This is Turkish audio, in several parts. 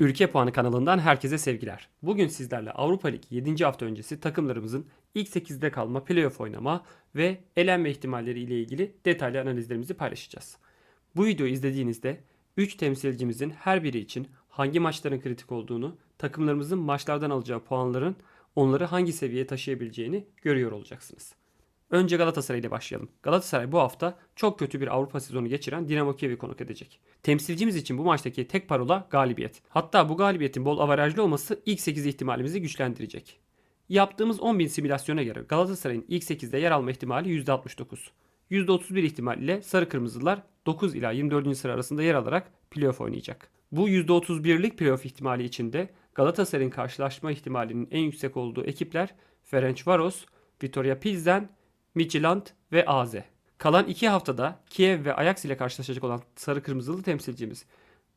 Ülke Puanı kanalından herkese sevgiler. Bugün sizlerle Avrupa Ligi 7. hafta öncesi takımlarımızın ilk 8'de kalma, playoff oynama ve elenme ihtimalleri ile ilgili detaylı analizlerimizi paylaşacağız. Bu videoyu izlediğinizde 3 temsilcimizin her biri için hangi maçların kritik olduğunu, takımlarımızın maçlardan alacağı puanların onları hangi seviyeye taşıyabileceğini görüyor olacaksınız. Önce Galatasaray ile başlayalım. Galatasaray bu hafta çok kötü bir Avrupa sezonu geçiren Dinamo Kiev'i konuk edecek. Temsilcimiz için bu maçtaki tek parola galibiyet. Hatta bu galibiyetin bol avarajlı olması ilk 8 ihtimalimizi güçlendirecek. Yaptığımız 10.000 simülasyona göre Galatasaray'ın ilk 8'de yer alma ihtimali %69. %31 ihtimal ile Sarı Kırmızılar 9 ila 24. sıra arasında yer alarak playoff oynayacak. Bu %31'lik playoff ihtimali içinde Galatasaray'ın karşılaşma ihtimalinin en yüksek olduğu ekipler Ferencvaros, Vitória Pilsen, Midtjylland ve AZ. Kalan iki haftada Kiev ve Ajax ile karşılaşacak olan sarı kırmızılı temsilcimiz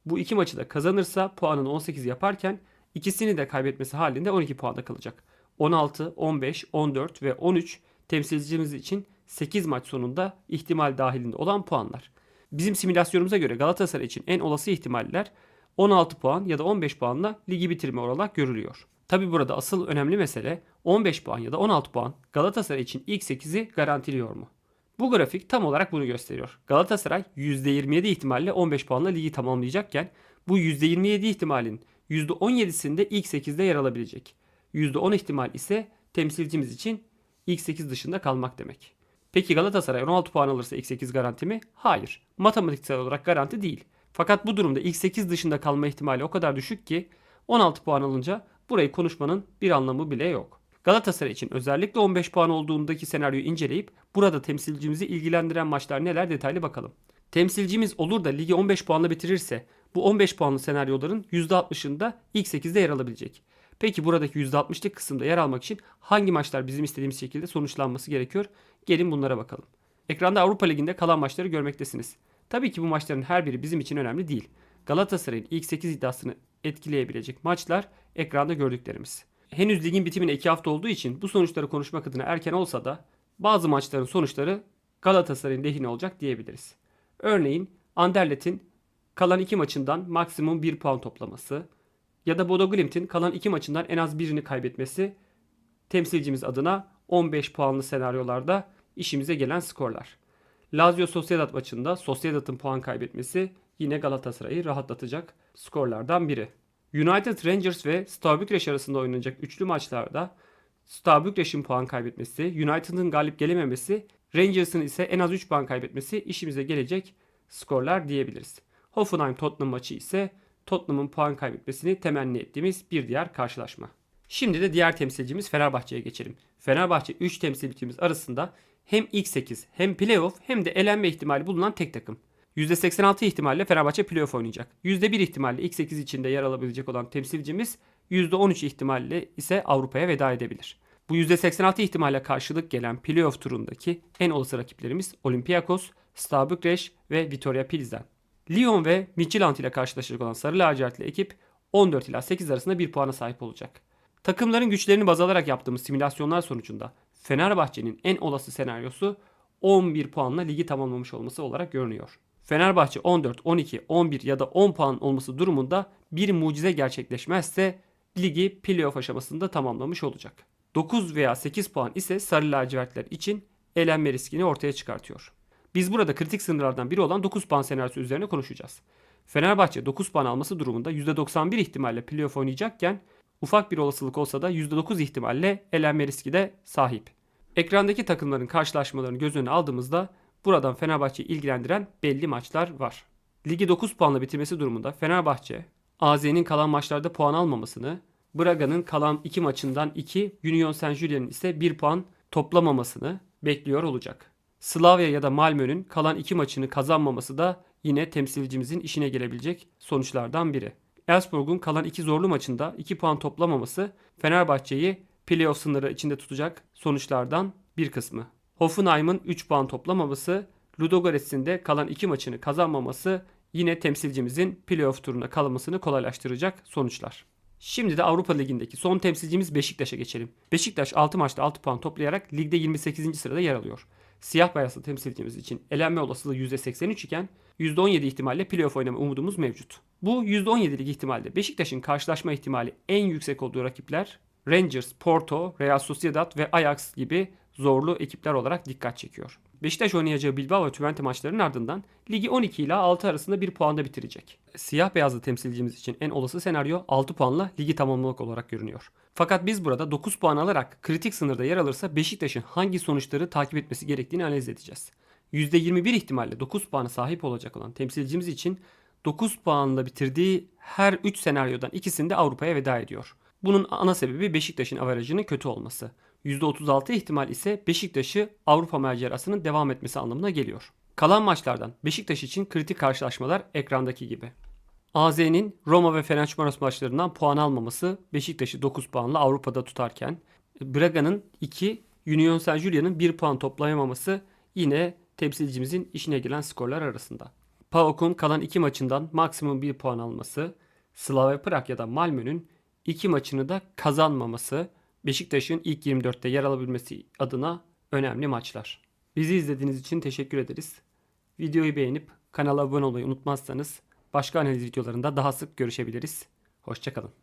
bu iki maçı da kazanırsa puanını 18 yaparken ikisini de kaybetmesi halinde 12 puanda kalacak. 16, 15, 14 ve 13 temsilcimiz için 8 maç sonunda ihtimal dahilinde olan puanlar. Bizim simülasyonumuza göre Galatasaray için en olası ihtimaller 16 puan ya da 15 puanla ligi bitirme olarak görülüyor. Tabi burada asıl önemli mesele 15 puan ya da 16 puan Galatasaray için ilk 8'i garantiliyor mu? Bu grafik tam olarak bunu gösteriyor. Galatasaray %27 ihtimalle 15 puanla ligi tamamlayacakken bu %27 ihtimalin %17'sinde ilk 8'de yer alabilecek. %10 ihtimal ise temsilcimiz için ilk 8 dışında kalmak demek. Peki Galatasaray 16 puan alırsa ilk 8 garanti mi? Hayır. Matematiksel olarak garanti değil. Fakat bu durumda ilk 8 dışında kalma ihtimali o kadar düşük ki 16 puan alınca burayı konuşmanın bir anlamı bile yok. Galatasaray için özellikle 15 puan olduğundaki senaryoyu inceleyip burada temsilcimizi ilgilendiren maçlar neler detaylı bakalım. Temsilcimiz olur da ligi 15 puanla bitirirse bu 15 puanlı senaryoların %60'ında ilk 8'de yer alabilecek. Peki buradaki %60'lık kısımda yer almak için hangi maçlar bizim istediğimiz şekilde sonuçlanması gerekiyor? Gelin bunlara bakalım. Ekranda Avrupa Ligi'nde kalan maçları görmektesiniz. Tabii ki bu maçların her biri bizim için önemli değil. Galatasaray'ın ilk 8 iddiasını etkileyebilecek maçlar ekranda gördüklerimiz. Henüz ligin bitimine 2 hafta olduğu için bu sonuçları konuşmak adına erken olsa da bazı maçların sonuçları Galatasaray'ın lehine olacak diyebiliriz. Örneğin Anderlet'in kalan 2 maçından maksimum 1 puan toplaması ya da Bodo Glimt'in kalan 2 maçından en az birini kaybetmesi temsilcimiz adına 15 puanlı senaryolarda işimize gelen skorlar. Lazio Sociedad maçında Sociedad'ın puan kaybetmesi yine Galatasaray'ı rahatlatacak skorlardan biri. United Rangers ve Steaua Bükreş arasında oynanacak üçlü maçlarda Steaua Bükreş'in puan kaybetmesi, United'ın galip gelememesi, Rangers'ın ise en az 3 puan kaybetmesi işimize gelecek skorlar diyebiliriz. Hoffenheim Tottenham maçı ise Tottenham'ın puan kaybetmesini temenni ettiğimiz bir diğer karşılaşma. Şimdi de diğer temsilcimiz Fenerbahçe'ye geçelim. Fenerbahçe 3 temsilcimiz arasında hem ilk 8 hem playoff hem de elenme ihtimali bulunan tek takım. %86 ihtimalle Fenerbahçe playoff oynayacak. %1 ihtimalle ilk 8 içinde yer alabilecek olan temsilcimiz %13 ihtimalle ise Avrupa'ya veda edebilir. Bu %86 ihtimalle karşılık gelen playoff turundaki en olası rakiplerimiz Olympiakos, Steaua Bükreş ve Vitória Pilsen. Lyon ve Midtjylland ile karşılaşacak olan Sarı Lacivertli ekip 14 ila 8 arasında bir puana sahip olacak. Takımların güçlerini baz alarak yaptığımız simülasyonlar sonucunda Fenerbahçe'nin en olası senaryosu 11 puanla ligi tamamlamış olması olarak görünüyor. Fenerbahçe 14, 12, 11 ya da 10 puan olması durumunda bir mucize gerçekleşmezse ligi playoff aşamasında tamamlamış olacak. 9 veya 8 puan ise sarı lacivertler için elenme riskini ortaya çıkartıyor. Biz burada kritik sınırlardan biri olan 9 puan senaryosu üzerine konuşacağız. Fenerbahçe 9 puan alması durumunda %91 ihtimalle playoff oynayacakken ufak bir olasılık olsa da %9 ihtimalle elenme riski de sahip. Ekrandaki takımların karşılaşmalarını göz önüne aldığımızda buradan Fenerbahçe'yi ilgilendiren belli maçlar var. Ligi 9 puanla bitirmesi durumunda Fenerbahçe, AZ'nin kalan maçlarda puan almamasını, Braga'nın kalan 2 maçından 2, Union Saint Julien'in ise 1 puan toplamamasını bekliyor olacak. Slavia ya da Malmö'nün kalan 2 maçını kazanmaması da yine temsilcimizin işine gelebilecek sonuçlardan biri. Elfsborg'un kalan 2 zorlu maçında 2 puan toplamaması Fenerbahçe'yi playoff sınırı içinde tutacak sonuçlardan bir kısmı. Hoffenheim'ın 3 puan toplamaması, Ludogorets'in de kalan 2 maçını kazanmaması yine temsilcimizin playoff turuna kalmasını kolaylaştıracak sonuçlar. Şimdi de Avrupa Ligi'ndeki son temsilcimiz Beşiktaş'a geçelim. Beşiktaş 6 maçta 6 puan toplayarak ligde 28. sırada yer alıyor. Siyah beyazlı temsilcimiz için elenme olasılığı %83 iken %17 ihtimalle playoff oynama umudumuz mevcut. Bu %17'lik ihtimalde Beşiktaş'ın karşılaşma ihtimali en yüksek olduğu rakipler Rangers, Porto, Real Sociedad ve Ajax gibi zorlu ekipler olarak dikkat çekiyor. Beşiktaş oynayacağı Bilbao ve Twente maçlarının ardından ligi 12 ile 6 arasında bir puanda bitirecek. Siyah beyazlı temsilcimiz için en olası senaryo 6 puanla ligi tamamlamak olarak görünüyor. Fakat biz burada 9 puan alarak kritik sınırda yer alırsa Beşiktaş'ın hangi sonuçları takip etmesi gerektiğini analiz edeceğiz. %21 ihtimalle 9 puana sahip olacak olan temsilcimiz için 9 puanla bitirdiği her 3 senaryodan ikisinde Avrupa'ya veda ediyor. Bunun ana sebebi Beşiktaş'ın averajının kötü olması. %36 ihtimal ise Beşiktaş'ı Avrupa macerasının devam etmesi anlamına geliyor. Kalan maçlardan Beşiktaş için kritik karşılaşmalar ekrandaki gibi. AZ'nin Roma ve Fenerbahçe maçlarından puan almaması Beşiktaş'ı 9 puanla Avrupa'da tutarken Braga'nın 2, Union Saint-Gillois'ın 1 puan toplayamaması yine temsilcimizin işine gelen skorlar arasında. PAOK'un kalan 2 maçından maksimum 1 puan alması, Slavia Prag ya da Malmö'nün 2 maçını da kazanmaması Beşiktaş'ın ilk 24'te yer alabilmesi adına önemli maçlar. Bizi izlediğiniz için teşekkür ederiz. Videoyu beğenip kanala abone olmayı unutmazsanız başka analiz videolarında daha sık görüşebiliriz. Hoşçakalın.